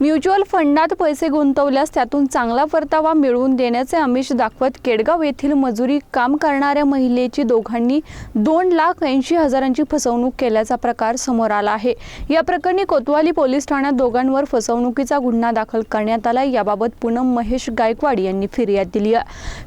Mutual फंडात पैसे गुंतवल्यास त्यातून चांगला परतावा मिळवून देण्याचे आमिष दाखवत केडगाव येथील मजुरी काम करणाऱ्या महिलेची दोघांनी दोन लाख ऐंशी हजारांची फसवणूक केल्याचा प्रकार समोर आला आहे. या प्रकरणी कोतवाली पोलीस ठाण्यात दोघांवर फसवणुकीचा गुन्हा दाखल करण्यात आला. याबाबत पूनम महेश गायकवाड यांनी फिर्याद दिली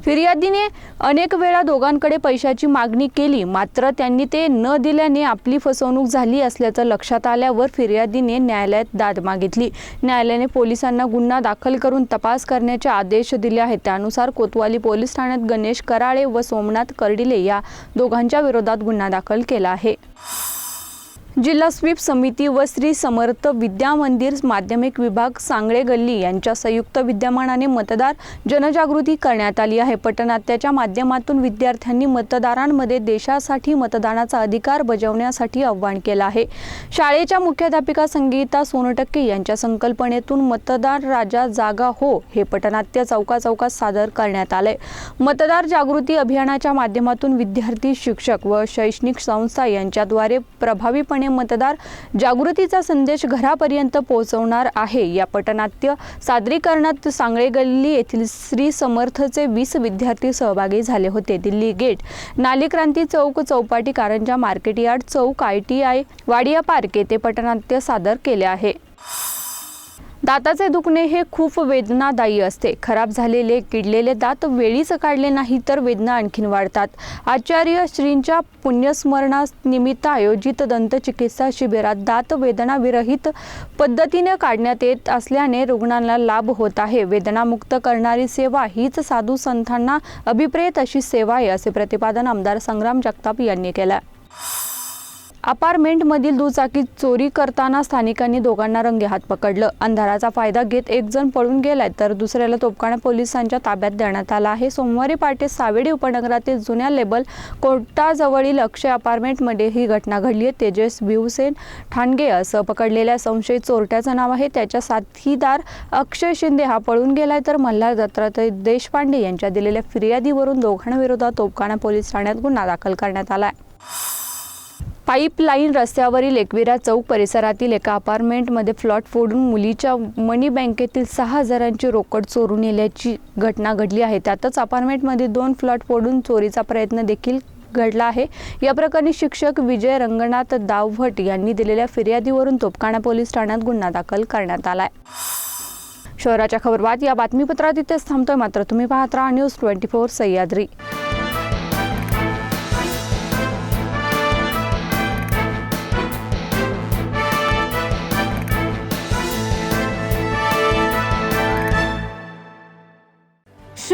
फिर्यादीने अनेक वेळा दोघांकडे पैशाची मागणी केली. मात्र त्यांनी ते न दिल्याने आपली फसवणूक झाली असल्याचं लक्षात आल्यावर फिर्यादीने न्यायालयात दाद मागितली. न्यायालयाने पोलिसांना गुन्हा दाखल करून तपास करण्याचे आदेश दिले आहेत. त्यानुसार कोतवाली पोलीस ठाण्यात गणेश कराळे व सोमनाथ कर्डिले या दोघांच्या विरोधात गुन्हा दाखल केला आहे. जिल्हा स्वीप समिती व श्री समर्थ विद्या मंदिर माध्यमिक विभाग सांगळे गल्ली यांच्या संयुक्त विद्यमानाने मतदार जनजागृती करण्यात आली आहे. पटनाट्याच्या माध्यमातून विद्यार्थ्यांनी मतदारांमध्ये देशासाठी मतदानाचा अधिकार बजावण्यासाठी आव्हान केलं आहे. शाळेच्या मुख्याध्यापिका संगीता सोनटक्के यांच्या संकल्पनेतून मतदार राजा जागा हो हे पटनाट्य चौका चौकात सादर करण्यात आले मतदार जागृती अभियानाच्या माध्यमातून विद्यार्थी शिक्षक व शैक्षणिक संस्था यांच्याद्वारे प्रभावीपणे मतदार जागृतीचा संदेश घरापर्यंत पोहोचवणार आहे. या पटनाट्य सादरीकरणात सांगळे गल्ली येथील श्री समर्थचे वीस विद्यार्थी सहभागी झाले होते. दिल्ली गेट नाली Kranti Chowk Chaupati Karanja market yard Chowk I T I Wadia park येथे पटनाट्य सादर केले आहे. दाताचे दुखणे हे खूप वेदनादायी असते. खराब झालेले किडलेले दात वेळीच काढले नाही तर वेदना आणखीन वाढतात. आचार्य श्रींच्या पुण्यस्मरणानिमित्त आयोजित दंतचिकित्सा शिबिरात दात वेदनाविरहित पद्धतीने काढण्यात येत असल्याने रुग्णांना लाभ होत आहे. वेदनामुक्त करणारी सेवा हीच साधू संतांना अभिप्रेत अशी सेवा आहे असे प्रतिपादन आमदार संग्राम जगताप यांनी केलं. अपार्टमेंटमधील दुचाकी चोरी करताना स्थानिकांनी दोघांना रंगेहात पकडलं. अंधाराचा फायदा घेत एक जण पळून गेलाय तर दुसऱ्याला तोपकाणा पोलिसांच्या ताब्यात देण्यात आला आहे. सोमवारी पहाटे सावेडी उपनगरातील जुन्या लेबल कोर्टाजवळील अक्षय अपार्टमेंटमध्ये ही घटना घडली आहे. तेजस भिवसेन ठाणगे असं पकडलेल्या संशयित चोरट्याचं नाव आहे. त्याच्या साथीदार अक्षय शिंदे हा पळून गेलाय तर मल्हार दत्तात्रय देशपांडे यांच्या दिलेल्या फिर्यादीवरून दोघांविरोधात तोपकाणा पोलीस ठाण्यात गुन्हा दाखल करण्यात आला आहे. पाईपलाईन रस्त्यावरील एकविरा चौक परिसरातील एका अपार्टमेंटमध्ये फ्लॉट फोडून मुलीच्या मनी बँकेतील सहा हजारांची रोकड चोरून नेल्याची घटना घडली आहे. त्यातच अपार्टमेंटमध्ये दोन फ्लॉट फोडून चोरीचा प्रयत्न देखील घडला आहे. या प्रकरणी शिक्षक विजय रंगनाथ दावभट यांनी दिलेल्या फिर्यादीवरून तोपकाणा पोलीस ठाण्यात गुन्हा दाखल करण्यात आलाय. शहराच्या खबरबात या बातमीपत्रात इथेच थांबतोय. मात्र तुम्ही पाहत राहा न्यूज ट्वेंटी फोर सह्याद्री.